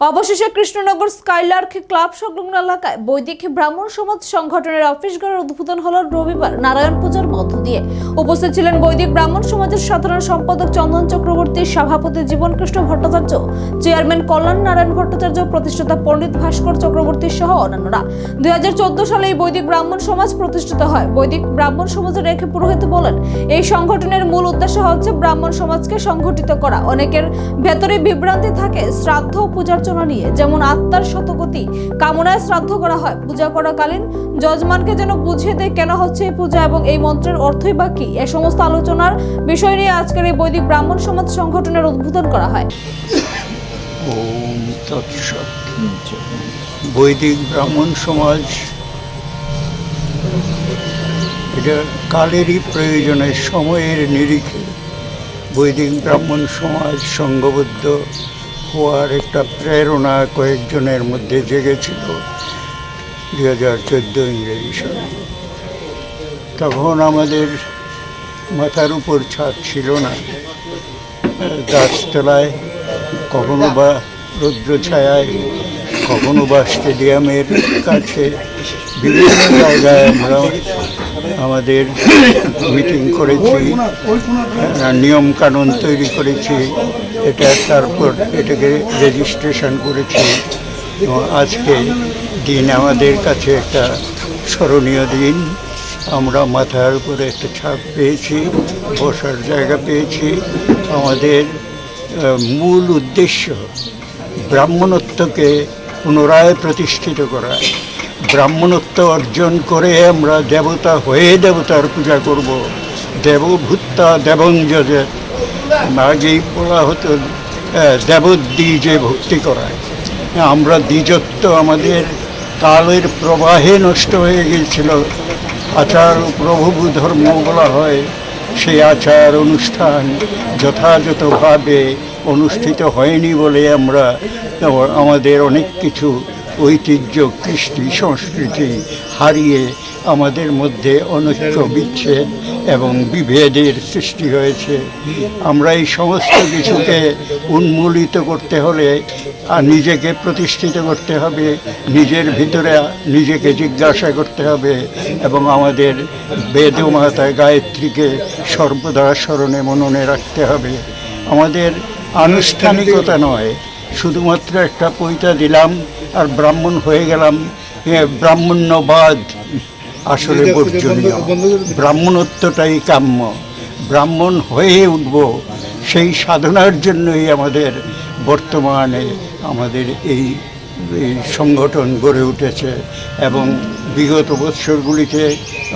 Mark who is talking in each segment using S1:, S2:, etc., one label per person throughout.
S1: অবশেষে Krishnanagar Skylark club সংলগ্ন এলাকায় বৈদিক ব্রাহ্মণ সমাজ সংগঠনের অফিস ঘরের উদ্বোধন হল রবিবার নারায়ণ পূজার মধ্য দিয়ে। উপস্থিত ছিলেন বৈদিক ব্রাহ্মণ সমাজের সাধারণ সম্পাদক চন্দন চক্রবর্তী, সভাপতি জীবনকৃষ্ণ ভট্টাচার্য, চেয়ারম্যান কল্যাণ নারায়ণ ভট্টাচার্য, প্রতিষ্ঠাতা পণ্ডিত ভাস্কর চক্রবর্তী সহ অন্যান্যরা। দুই হাজার চোদ্দ সালে এই বৈদিক ব্রাহ্মণ সমাজ প্রতিষ্ঠিত হয়। বৈদিক ব্রাহ্মণ সমাজের রেখে পুরোহিত বলেন, এই সংগঠনের মূল উদ্দেশ্য হচ্ছে ব্রাহ্মণ সমাজকে সংগঠিত করা। অনেকের ভেতরে বিভ্রান্তি থাকে, শ্রাদ্ধ ও পূজার্চনা নিয়ে যেমন আত্মার শতগতি কামনায় শ্রাদ্ধ করা হয়, পূজা করাকালীন যজমানকে যেন বুঝিয়ে দেয় কেন হচ্ছে এই পূজা এবং এই মন্ত্রের অর্থই বা কি। এ সমস্ত আলোচনার বিষয় নিয়ে আজকের এই বৈদিক ব্রাহ্মণ সমাজ সংগঠনের উদ্বোধন করা হয়।
S2: বৈদিক ব্রাহ্মণ সমাজ, এটা কালেরই প্রয়োজনে, সময়ের নিরিখে বৈদিক ব্রাহ্মণ সমাজ সংঘবদ্ধ হওয়ার একটা প্রেরণা কয়েকজনের মধ্যে জেগেছিল দুই হাজার চোদ্দ ইংরেজি সালে। তখন আমাদের মাথার উপর ছাদ ছিল না। গাছতলায় কখনো বা রৌদ্র ছায়ায় কখনো বা স্টেডিয়ামের কাছে। বিভিন্ন জায়গায় আমরা আমাদের মিটিং করেছি নিয়মকানুন তৈরি করেছি। এটা তারপর এটাকে রেজিস্ট্রেশন করেছি। এবং আজকে দিন আমাদের কাছে একটা স্মরণীয় দিন। আমরা মাথার উপরে একটা ছাপ পেয়েছি, বসার জায়গা পেয়েছি। আমাদের মূল উদ্দেশ্য ব্রাহ্মণত্বকে পুনরায় প্রতিষ্ঠিত করা। ব্রাহ্মণত্ব অর্জন করে আমরা দেবতা হয়ে দেবতার পূজা করব। দেবভূত্তা দেবঞ্জে আগেই বলা হতো দেবদ্বীজে ভক্তি করায়। আমরা দ্বিজত্ব আমাদের কালের প্রবাহে নষ্ট হয়ে গিয়েছিল। আচার প্রভু ধর্ম বলা হয় সেই আচার অনুষ্ঠান যথাযথভাবে অনুষ্ঠিত হয়নি বলে আমরা, আমাদের অনেক কিছু ঐতিহ্য, কৃষ্টি, সংস্কৃতি হারিয়ে আমাদের মধ্যে অনৈক্য বিচ্ছেদ এবং বিভেদের সৃষ্টি হয়েছে। আমরা এই সমস্ত কিছুকে উন্মূলিত করতে হলে আর নিজেকে প্রতিষ্ঠিত করতে হবে, নিজের ভিতরে নিজেকে জিজ্ঞাসা করতে হবে এবং আমাদের বেদমাতা গায়ত্রীকে সর্বদা স্মরণে মননে রাখতে হবে। আমাদের আনুষ্ঠানিকতা নয়, শুধুমাত্র একটা পৈতা দিলাম আর ব্রাহ্মণ হয়ে গেলাম। ব্রাহ্মণ্যবাদ আসলে বর্জনীয়। ব্রাহ্মণত্বটাই কাম্য। ব্রাহ্মণ হয়ে উঠব সেই সাধনার জন্যই আমাদের বর্তমানে আমাদের এই এই সংগঠন গড়ে উঠেছে এবং বিগত বৎসরগুলিতে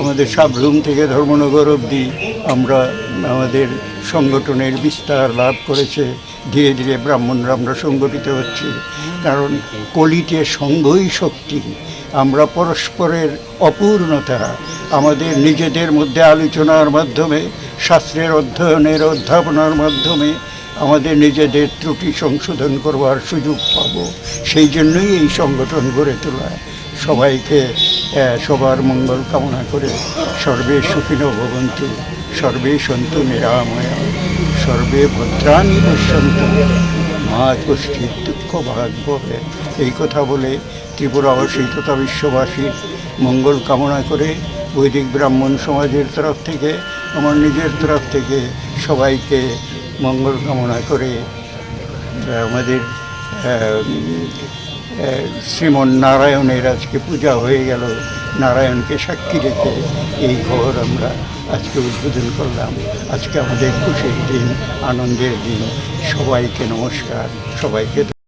S2: আমাদের সাবরুম থেকে ধর্মনগর অবধি আমরা আমাদের সংগঠনের বিস্তার লাভ করেছে। ধীরে ধীরে ব্রাহ্মণরা আমরা সংগঠিত হচ্ছি। কারণ কলিতে সংঘই শক্তি। আমরা পরস্পরের অপূর্ণতা, আমাদের নিজেদের মধ্যে আলোচনার মাধ্যমে, শাস্ত্রের অধ্যয়নের, অধ্যাপনার মাধ্যমে আমাদের নিজেদের ত্রুটি সংশোধন করবার সুযোগ পাব। সেই জন্যই এই সংগঠন গড়ে তোলা। সবাইকে সবার মঙ্গল কামনা করে সর্বে সুখিন ভবন্তু সর্বে সন্তু নিরাময়া। সর্বে ভদ্রাণী পশ্যন্তু। মা কষ্টির দুঃখ ভাগ ভবে এই কথা বলে ত্রিপুরাবাসী তথা বিশ্ববাসীর মঙ্গল কামনা করে বৈদিক ব্রাহ্মণ সমাজের তরফ থেকে, আমার নিজের তরফ থেকে সবাইকে মঙ্গল কামনা করে, আমাদের শ্রীমন নারায়ণের আজকে পূজা হয়ে গেল। নারায়ণকে সাক্ষী রেখে এই ঘর আমরা আজকে উদ্বোধন করলাম। আজকে আমাদের খুশির দিন, আনন্দের দিন। সবাইকে নমস্কার, সবাইকে